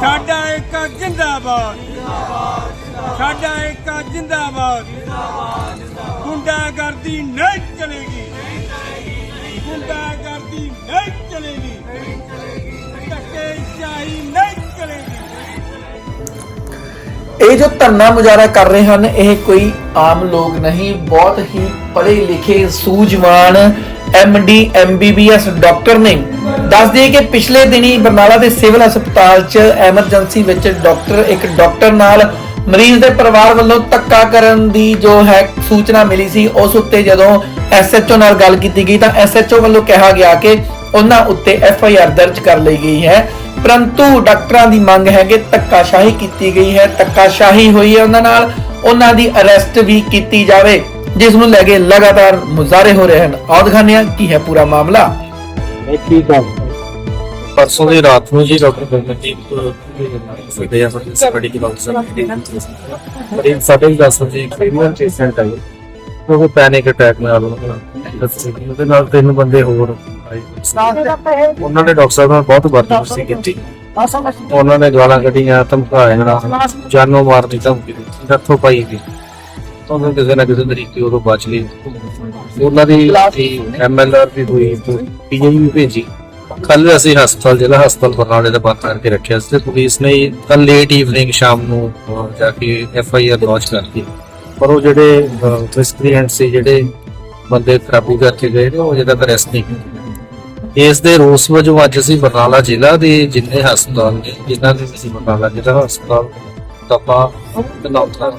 ਸਾਡਾ ਇੱਕ ਜਿੰਦਾਬਾਦ। ਸਾਡਾ ਇੱਕ ਜਿੰਦਾਬਾਦ। ਗੁੰਡਾਗਰਦੀ ਨਹੀਂ ਚਲੇਗੀ। ਗੁੰਡਾਗਰਦੀ ਨਹੀਂ ਚਲੇਗੀ। ਧੱਕੇ ਚਾਹੀ ਨਹੀਂ ਚਲੇਗੀ। ਇਹ ਜੋ ਧਰਨਾ ਮੁਜ਼ਾਹਰਾ ਕਰ ਰਹੇ ਹਨ, ਇਹ ਕੋਈ ਆਮ ਲੋਕ ਨਹੀਂ, ਬਹੁਤ ਹੀ ਪੜ੍ਹੇ ਲਿਖੇ, ਸੂਝਵਾਨ ਐਮਡੀ ਐਮਬੀਬੀਐਸ ਡਾਕਟਰ ਨੇ ਦੱਸ ਦਈਏ ਕਿ ਪਿਛਲੇ ਦਿਨੀ ਬਰਨਾਲਾ ਦੇ ਸਿਵਲ ਹਸਪਤਾਲ 'ਚ ਐਮਰਜੈਂਸੀ ਵਿੱਚ ਡਾਕਟਰ ਇੱਕ ਡਾਕਟਰ ਨਾਲ ਮਰੀਜ਼ ਦੇ ਪਰਿਵਾਰ ਵੱਲੋਂ ਧੱਕਾ ਕਰਨ ਦੀ ਜੋ ਹੈ ਸੂਚਨਾ ਮਿਲੀ ਸੀ, ਉਸ ਉੱਤੇ ਜਦੋਂ ਐਸਐਚਓ ਨਾਲ ਗੱਲ ਕੀਤੀ ਗਈ ਤਾਂ ਐਸਐਚਓ ਵੱਲੋਂ ਕਿਹਾ ਗਿਆ ਕਿ ਉਹਨਾਂ ਉੱਤੇ ਐਫਆਈਆਰ ਦਰਜ ਕਰ ਲਈ ਗਈ ਹੈ। ਪਰੰਤੂ ਡਾਕਟਰਾਂ ਦੀ ਮੰਗ ਹੈ ਕਿ ਧੱਕਾਸ਼ਾਹੀ ਕੀਤੀ ਗਈ ਹੈ। ਧੱਕਾਸ਼ਾਹੀ ਹੋਈ ਹੈ ਉਹਨਾਂ ਨਾਲ। ਉਹਨਾਂ ਦੀ ਅਰੈਸਟ ਵੀ ਕੀਤੀ ਜਾਵੇ। ਜਿਸ ਨੂੰ ਲੈ ਕੇ ਲਗਾਤਾਰ ਮੁਜ਼ਾਹਰੇ ਹੋ ਰਹੇ ਹਨ। ਆਓ ਦਿਖਾਉਂਦੇ ਹਾਂ ਕੀ ਹੈ ਪੂਰਾ ਮਾਮਲਾ। ਪਰਸੋਂ ਦੀ ਰਾਤ ਨੂੰ ਜੀ ਡਾਕਟਰ ਗਗਨਦੀਪ ਸਾਡੇ ਆ ਸਾਡੇ ਦੀ ਡਾਕਟਰ ਸਾਹਿਬ ਬੜੇ ਸਾਡੇ ਹੀ ਦੱਸ ਜੀ ਕ੍ਰੀਮੀਨਲ ਪੇਸ਼ੈਂਟ ਆਈ। ਉਹ ਪੈਨਿਕ ਅਟੈਕ ਨਾਲ ਉਹਦੇ ਨਾਲ ਤਿੰਨ ਬੰਦੇ ਹੋਰ ਆਏ। ਉਹਨਾਂ ਨੇ ਡਾਕਟਰ ਸਾਹਿਬ ਨਾਲ ਬਹੁਤ ਬਦਤਮੀਜ਼ੀ ਕੀਤੀ। ਉਹਨਾਂ ਨੇ ਗਾਲਾਂ ਕੱਢੀਆਂ ਧਮਕਾਇਆ ਜਾਨੋਂ ਧਮਕੀ ਦਿੱਤੀ ਹੱਥੋਂ ਪਾਈ ਗਈ। ਉਹਨਾਂ ਕਿਸੇ ਨਾ ਕਿਸੇ ਤਰੀਕੇ ਉਦੋਂ ਬਚ ਲਈ। ਉਹਨਾਂ ਦੀ ਐਮਐਲਆਰ ਵੀ ਹੋਈ ਪੀਜੀ ਵੀ ਭੇਜੀ। ਕੱਲ ਅਸੀਂ ਹਸਪਤਾਲ, ਜ਼ਿਲ੍ਹਾ ਹਸਪਤਾਲ ਬਰਨਾਲੇ ਦਾ ਬੰਦ ਕਰਕੇ ਰੱਖਿਆ ਸੀ ਪੁਲਿਸ ਨੇ ਕੱਲ ਲੇਟ ਈਵਨਿੰਗ ਸ਼ਾਮ ਨੂੰ ਜਾ ਕੇ ਐਫ ਆਈ ਆਰ ਲਾਂਚ ਕਰਤੀ। ਪਰ ਉਹ ਜਿਹੜੇ ਮਿਸਕ੍ਰੀਐਂਟ ਸੀ, ਜਿਹੜੇ ਬੰਦੇ ਕਾਬੂ ਕਰਕੇ ਗਏ ਨੇ, ਉਹ ਅਜੇ ਅਰੈਸਟ ਨਹੀਂ ਇਸ ਦੇ ਰੋਸ ਵਜੋਂ ਅੱਜ ਅਸੀਂ ਬਰਨਾਲਾ ਜ਼ਿਲ੍ਹਾ ਦੇ ਜਿੰਨੇ ਹਸਪਤਾਲ ਨੇ, ਜਿਨ੍ਹਾਂ ਦੇ ਅਸੀਂ ਬਰਨਾਲਾ ਜ਼ਿਲ੍ਹਾ ਹਸਪਤਾਲ, ਤਪਾ, ਤੇ ਨੌਕਰਾਂ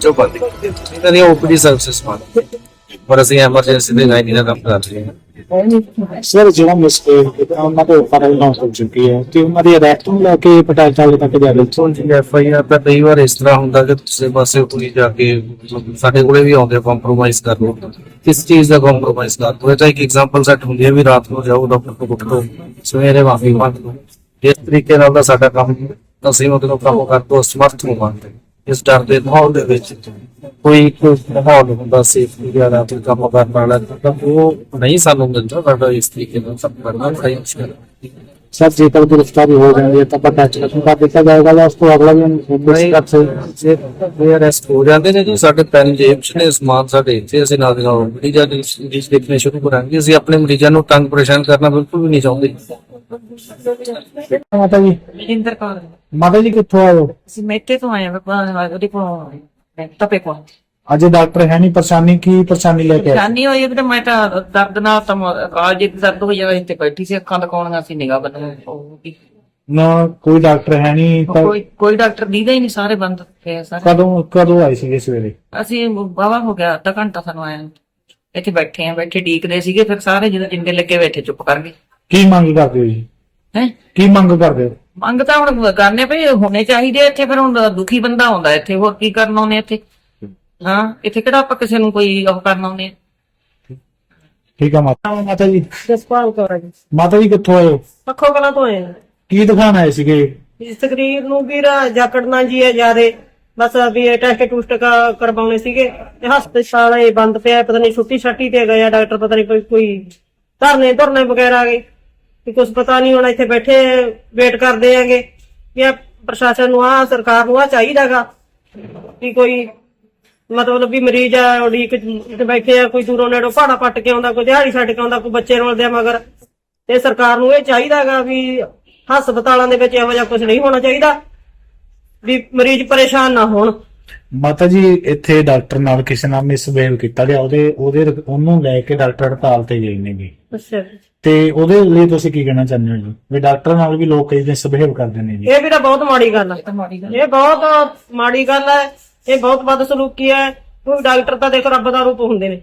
ਜੋ ਬੰਦ ਕੀਤੇ ਇਹਨਾਂ ਦੀ ਓਪੀਡੀ ਸਰਵਿਸਿਜ਼ ਬੰਦ ਪਰ ਅਸੀਂ ਐਮਰਜੈਂਸੀ ਦੇ ਲਾਈਨ ਦਾ ਕੰਮ ਕਰ ਰਹੇ ਹਾਂ। ਸਰ ਜਿਹੜਾ ਮਿਸਟੇਕ ਉਹਨਾਂ ਦੇ ਉੱਪਰ ਅਨਾਉਂਸ ਹੋ ਚੁੱਕੀ ਹੈ ਤੇ ਉਹਨਾਂ ਦੀ ਅਰੈਸਟ ਨੂੰ ਲੈ ਕੇ ਪਟਾਲ ਚਾਲੇ ਤੱਕ ਜਾ ਰਹੀ ਸੋ। ਜੀ ਐਫ ਆਈ ਆਰ ਤਾਂ ਕਈ ਵਾਰ ਇਸ ਤਰ੍ਹਾਂ ਹੁੰਦਾ ਕਿ ਦੂਸਰੇ ਪਾਸੇ ਕੋਈ ਜਾ ਕੇ ਸਾਡੇ ਕੋਲੇ ਵੀ ਆਉਂਦੇ ਕੰਪਰੋਮਾਈਜ਼ ਕਰ ਲਓ ਕਿਸ ਚੀਜ਼ ਦਾ ਕੰਪਰੋਮਾਈਜ਼ ਕਰ ਇਹ ਤਾਂ ਇੱਕ ਐਗਜ਼ਾਮਪਲ ਸੈੱਟ ਹੁੰਦੀ ਹੈ ਵੀ ਰਾਤ ਨੂੰ ਜਾਓ ਡਾਕਟਰ ਕੋਲ ਉੱਠੋ ਸਵੇਰੇ ਵਾਪੀ ਮੰਨ ਲਓ। ਇਸ ਤਰੀਕੇ ਨਾਲ ਦਾ ਸਾਡਾ ਕੰਮ ਅਸੀਂ ਮਤਲਬ ਕੰਮ ਕਰਨ ਤੋਂ ਅਸਮਰਥ ਹੋਵਾਂਗੇ। ਇਸ ਡਰ ਦੇ ਮਾਹੌਲ ਦੇ ਵਿੱਚ ਕੋਈ ਇੱਕ ਮਾਹੌਲ ਹੁੰਦਾ ਸੇਫਟੀ ਦਾ ਕੋਈ ਕੰਮ ਕਰਨ ਵਾਲਾ ਤਾਂ ਉਹ ਨਹੀਂ ਸਾਨੂੰ ਮਿਲਦਾ ਸਾਡਾ ਇਸ ਤਰੀਕੇ ਨਾਲ ਸਭ ਕਰਨਾ ਬੜਾ ਹੀ। ਮੁਸ਼ਕਿਲ ਸਰ ਜੇਕਰ ਗ੍ਰਿਫਤਾਰੀ ਹੋ ਜਾਂਦੀ ਹੈ ਤਾਂ ਪਤਾ ਚੱਲਣ ਦਾ ਦਿੱਤਾ ਜਾਏਗਾ ਜਾਂ ਉਸ ਤੋਂ ਅਗਲਾ ਵੀ ਨਹੀਂ ਕਰ ਸਕਦੇ ਜੇ ਅਰੈਸਟ ਹੋ ਜਾਂਦੇ ਨੇ ਜੀ ਸਾਡੇ ਪੈਨ ਜੇਬ ਚ ਨੇ ਸਮਾਨ ਸਾਡੇ ਇੱਥੇ ਅਸੀਂ ਨਾਲ ਦੀ ਨਾਲ ਮਰੀਜ਼ਾਂ ਦੀ ਦੇਖਣੇ ਸ਼ੁਰੂ ਕਰਾਂਗੇ। ਅਸੀਂ ਆਪਣੇ ਮਰੀਜ਼ਾਂ ਨੂੰ ਤੰਗ ਪਰੇਸ਼ਾਨ ਕਰਨਾ ਬਿਲਕੁਲ ਵੀ ਨਹੀਂ ਚਾਹੁੰਦੇ। ਮਾਤਾ ਜੀ। ਇੰਦਰ ਕੌਰ। ਮਾਤਾ ਜੀ ਕਿੱਥੋਂ ਆਏ ਹੋ? ਅਸੀਂ ਮੇਤੇ ਤੋਂ ਆਏ ਹਾਂ ਉਹਦੇ ਕੋਲ ਤਪੇ ਕੋਲ। ਅੱਜ ਡਾਕਟਰ ਹੈ ਨਹੀਂ ਪਰੇਸ਼ਾਨੀ ਕੀ ਪਰੇਸ਼ਾਨੀ ਲੈ ਕੇ ਆਏ? ਜਾਨੀ ਹੋਈ ਕਿ ਮੈਂ ਤਾਂ ਦਰਦ ਨਾਲ ਤਾਂ ਕਾਲ ਜੇ ਦਰਦ ਹੋ ਜਾਵੇ ਤੇ ਬੈਠੀ ਸੀ ਅੱਖਾਂ ਦਿਖਾਉਣੀਆਂ ਸੀ ਨਿਗਾਹ ਬਦਲ ਨਾ ਕੋਈ ਡਾਕਟਰ ਹੈ ਨਹੀਂ ਕੋਈ ਕੋਈ ਡਾਕਟਰ ਦੀਦਾ ਹੀ ਨਹੀਂ ਸਾਰੇ ਬੰਦ ਪਏ ਸਾਰੇ। ਕਦੋਂ ਕਦੋਂ ਆਏ ਸੀਗੇ ਸਵੇਰੇ? ਅਸੀਂ ਬਾਵਾ ਹੋ ਗਿਆ ਅੱਧਾ ਘੰਟਾ ਸਾਨੂੰ ਆਇਆ। ਇੱਥੇ ਬੈਠੇ ਆ ਬੈਠੇ ਡੀਕਦੇ ਸੀਗੇ ਫਿਰ ਸਾਰੇ ਜਦੋਂ ਜਿੰਦੇ ਲੱਗੇ ਬੈਠੇ ਚੁੱਪ ਕਰ ਗਏ। ਕੀ ਮੰਗ ਕਰਦੇ ਹੋ ਜੀ? ਹੈ? ਕੀ ਮੰਗ ਕਰਦੇ ਹੋ? ਮੰਗ ਤਾਂ ਹੁਣ ਕਰਨੇ ਪਈ ਹੋਣੇ ਚਾਹੀਦੇ ਇੱਥੇ ਫਿਰ ਹੁਣ ਦੁਖੀ ਬੰਦਾ ਆਉਂਦਾ ਇੱਥੇ ਹੋਰ ਕੀ ਕਰਨ ਆਉਂਦੇ ਇੱਥੇ? ਹਾਂ ਇੱਥੇ ਕਿਹੜਾ ਆਪਾਂ ਕਿਸੇ ਨੂੰ ਕੋਈ ਉਹ ਕਰਨ ਆਉਂਦੇ ਆ? ਠੀਕ ਆ ਮਾਤਾ। ਮਾਤਾ ਜੀ। ਜਸਪਾਲ ਕੌਰ ਜੀ। ਮਾਤਾ ਜੀ ਕਿੱਥੋਂ ਆਏ ਹੋ? ਪੱਖੋ ਕਲਾਂ ਤੋਂ ਆਏ ਆ। ਕੀ ਦਿਖਾਣ ਆਏ ਸੀਗੇ? ਇਸ ਤਕਰੀਰ ਨੂੰ ਵੀਰ ਜਾਕੜਨਾ ਜੀ ਹੈ ਜਿਆਦੇ। ਬਸ ਵੀ ਇਹ ਟੈਸਟ ਟੂਸਟ ਕਾ- ਕਰਵਾਉਣੇ ਸੀਗੇ। ਤੇ ਹਸਪਤਾਲ ਇਹ ਬੰਦ ਪਿਆ ਪਤਾ ਨਹੀਂ ਛੁੱਟੀ ਛੱਟੀ ਤੇ ਗਿਆ ਡਾਕਟਰ ਪਤਾ ਨਹੀਂ ਕੋਈ ਕੋਈ ਧਰਨੇ ਧਰਨੇ ਵਗੈਰਾ ਗਏ। ਕਿ ਕੁਝ ਪਤਾ ਨਹੀਂ ਹੁਣ ਇੱਥੇ ਬੈਠੇ ਵੇਟ ਕਰਦੇ ਆਂਗੇ ਕਿ ਇਹ ਪ੍ਰਸ਼ਾਸਨ ਨੂੰ ਆ ਸਰਕਾਰ ਨੂੰ ਆ ਚਾਹੀਦਾਗਾ ਕਿ ਕੋਈ ਮਤਲਬ ਵੀ ਮਰੀਜ਼ ਆ ਉਡੀਕ ਤੇ ਬੈਠੇ ਆ ਕੋਈ ਦੂਰੋਂ ਨੇੜੋਂ ਪਹਾੜਾ ਪੱਟ ਕੇ ਆਉਂਦਾ ਕੋਈ ਦਿਹਾੜੀ ਛੱਡ ਕੇ ਆਉਂਦਾ ਕੋਈ ਬੱਚੇ ਰੋਲਦੇ ਆ ਮਗਰ। ਤੇ ਸਰਕਾਰ ਨੂੰ ਇਹ ਚਾਹੀਦਾਗਾ ਵੀ ਹਸਪਤਾਲਾਂ ਦੇ ਵਿੱਚ ਇਹੋ ਜਿਹਾ ਕੁਝ ਨਹੀਂ ਹੋਣਾ ਚਾਹੀਦਾ ਵੀ ਮਰੀਜ਼ ਪਰੇਸ਼ਾਨ ਨਾ ਹੋਣ। ਮਾਤਾ ਜੀ ਇੱਥੇ ਡਾਕਟਰ ਨਾਲ ਕਿਸੇ ਨਾਲ ਮਿਸਬਿਹੇਵ ਕੀਤਾ ਗਿਆ ਉਹਦੇ ਉਹਦੇ ਉਹਨੂੰ ਲੈ ਕੇ ਡਾਕਟਰ ਹੜਤਾਲ ਤੇ ਗਏ ਨੇਗੇ। ਅੱਛਾ। ਤੇ ਉਹਦੇ ਲਈ ਤੁਸੀਂ ਕੀ ਕਹਿਣਾ ਚਾਹੁੰਦੇ ਹੋ ਜੀ? ਵੀ ਡਾਕਟਰ ਨਾਲ ਵੀ ਲੋਕ ਕਈ ਮਿਸਬਿਹੇਵ ਕਰਦੇ ਨੇ ਜੀ। ਇਹ ਵੀ ਤਾਂ ਬਹੁਤ ਮਾੜੀ ਗੱਲ ਹੈ ਇਹ ਬਹੁਤ ਮਾੜੀ ਗੱਲ ਹੈ ਇਹ ਬਹੁਤ ਬਦਸਲੂਕੀ ਹੈ ਕੋਈ ਡਾਕਟਰ ਤਾਂ ਦੇਖੋ ਰੱਬ ਦਾ ਰੂਪ ਹੁੰਦੇ ਨੇ।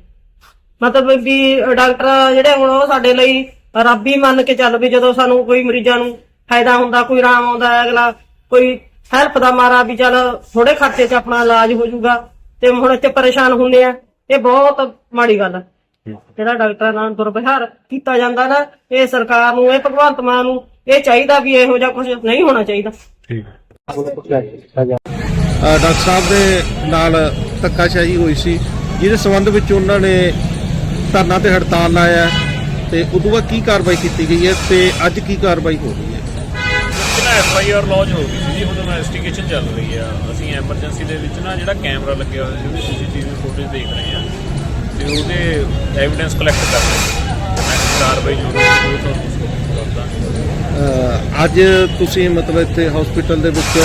ਮਤਲਬ ਵੀ ਡਾਕਟਰ ਜਿਹੜੇ ਹੁਣ ਉਹ ਸਾਡੇ ਲਈ ਰੱਬ ਹੀ ਮੰਨ ਕੇ ਚੱਲ ਵੀ ਜਦੋਂ ਸਾਨੂੰ ਕੋਈ ਮਰੀਜ਼ਾਂ ਨੂੰ ਫਾਇਦਾ ਹੁੰਦਾ ਕੋਈ ਆਰਾਮ ਆਉਂਦਾ ਹੈ ਅਗਲਾ ਕੋਈ ਹੈਲਪ ਦਾ ਮਾਰਾ ਵੀ ਚੱਲ ਥੋੜੇ ਖਰਚੇ 'ਚ ਆਪਣਾ ਇਲਾਜ ਹੋ ਜਾਊਗਾ ਤੇ ਹੁਣ ਇੱਥੇ ਪਰੇਸ਼ਾਨ ਹੁੰਦੇ ਆ। ਇਹ ਬਹੁਤ ਮਾੜੀ ਗੱਲ ਹੈ ਜਿਹੜਾ ਡਾਕਟਰਾਂ ਨਾਲ ਦੁਰਵਿਹਾਰ ਕੀਤਾ ਜਾਂਦਾ ਨਾ ਇਹ ਸਰਕਾਰ ਨੂੰ ਇਹ ਭਗਵੰਤ ਮਾਨ ਨੂੰ ਇਹ ਚਾਹੀਦਾ ਵੀ ਇਹੋ ਜਿਹਾ ਕੁਝ ਨਹੀਂ ਹੋਣਾ ਚਾਹੀਦਾ। ਠੀਕ ਡਾਕਟਰ ਸਾਹਿਬ ਦੇ ਨਾਲ ਧੱਕਾਸ਼ਾਹੀ ਹੋਈ ਸੀ ਜਿਹਦੇ ਸੰਬੰਧ ਵਿੱਚ ਉਹਨਾਂ ਨੇ ਧਰਨਾ ਤੇ ਹੜਤਾਲ ਲਾਇਆ ਤੇ ਉਦੋਂ ਬਾਅਦ ਕੀ ਕਾਰਵਾਈ ਕੀਤੀ ਗਈ ਹੈ ਤੇ ਅੱਜ ਕੀ ਕਾਰਵਾਈ ਹੋ ਰਹੀ ਹੈ? ਨਾ ਐਫ ਆਈ ਆਰ ਲੌਂਚ ਹੋ ਗਈ ਸੀ ਜੀ ਹੁਣ ਇਨਵੈਸਟੀਗੇਸ਼ਨ ਚੱਲ ਰਹੀ ਆ। ਅਸੀਂ ਐਮਰਜੈਂਸੀ ਦੇ ਵਿੱਚ ਨਾ ਜਿਹੜਾ ਕੈਮਰਾ ਲੱਗਿਆ ਹੋਇਆ ਸੀ ਉਹਦੀ ਸੀਸੀਟੀਵੀ ਫੁਟੇਜ ਦੇਖ ਰਹੇ ਆ ਤੇ ਉਹਦੇ ਐਵੀਡੈਂਸ ਕਲੈਕਟ ਕਰ ਰਹੇ ਹਾਂ ਨੈਕਸਟ ਕਾਰਵਾਈ ਜੋ ਵੀ ਹੋਊਗੀ ਉਹ ਤੁਹਾਨੂੰ ਦੱਸਦਾ। ਅਹ ਅੱਜ ਤੁਸੀਂ ਮਤਲਬ ਇੱਥੇ ਹਸਪੀਟਲ ਦੇ ਵਿੱਚ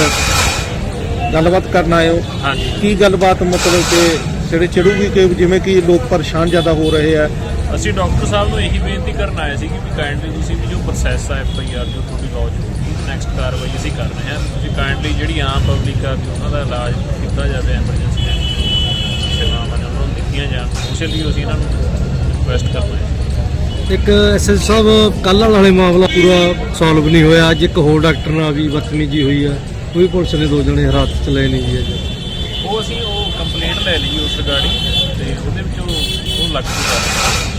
ਗੱਲਬਾਤ ਕਰਨ ਆਏ ਹੋ। ਹਾਂਜੀ। ਕੀ ਗੱਲਬਾਤ ਮਤਲਬ ਕਿ ਜਿਹੜੇ ਚੜੂਗੀ ਕਿ ਜਿਵੇਂ ਕਿ ਲੋਕ ਪਰੇਸ਼ਾਨ ਜ਼ਿਆਦਾ ਹੋ ਰਹੇ ਆ? ਅਸੀਂ ਡਾਕਟਰ ਸਾਹਿਬ ਨੂੰ ਇਹੀ ਬੇਨਤੀ ਕਰਨ ਆਏ ਸੀ ਕਿ ਵੀ ਕਾਈਂਡਲੀ ਤੁਸੀਂ ਵੀ ਜੋ ਪ੍ਰੋਸੈਸ ਆ ਐਫ ਆਈ ਆਰ ਜੋ ਤੁਹਾਡੀ ਲੌਂਚ ਹੋਊਗੀ। ਨੈਕਸਟ ਕਾਰਵਾਈ ਅਸੀਂ ਕਰ ਰਹੇ ਹਾਂ। ਤੁਸੀਂ ਕਾਈਂਡਲੀ ਜਿਹੜੀ ਆਮ ਪਬਲਿਕ ਆ ਉਹਨਾਂ ਦਾ ਇਲਾਜ ਕੀਤਾ ਜਾਵੇ ਐਮਰਜੈਂਸੀ ਦੇ ਵਿੱਚ ਸੇਵਾਵਾਂ ਨੇ ਉਹਨਾਂ ਨੂੰ ਦਿੱਤੀਆਂ ਜਾਣ। ਲਈ ਅਸੀਂ ਇਹਨਾਂ ਨੂੰ ਰਿਕੁਐਸਟ ਕਰਨਾ ਹੈ। ਇੱਕ ਐਸਐਸ ਸਾਹਿਬ ਕੱਲ੍ਹ ਵਾਲੇ ਮਾਮਲਾ ਪੂਰਾ ਸੋਲਵ ਨਹੀਂ ਹੋਇਆ। ਅੱਜ ਇੱਕ ਹੋਰ ਡਾਕਟਰ ਨਾਲ ਵੀ ਬਦਤਮੀਜੀ ਹੋਈ ਆ। ਵੀ ਪੁਲਿਸ ਨੇ ਦੋ ਜਣੇ ਹਿਰਾਸਤ ਚ ਲਏ ਨਹੀਂ ਜੀ ਅੱਜ। ਉਹ ਅਸੀਂ ਉਹ ਕੰਪਲੇਂਟ ਲੈ ਲਈ ਉਸ ਰਿਗਾਰਡਿੰਗ ਤੇ ਉਹਦੇ ਵਿੱਚ ਉਹ ਉਹ ਲੱਗ ਚੁੱਕਾ।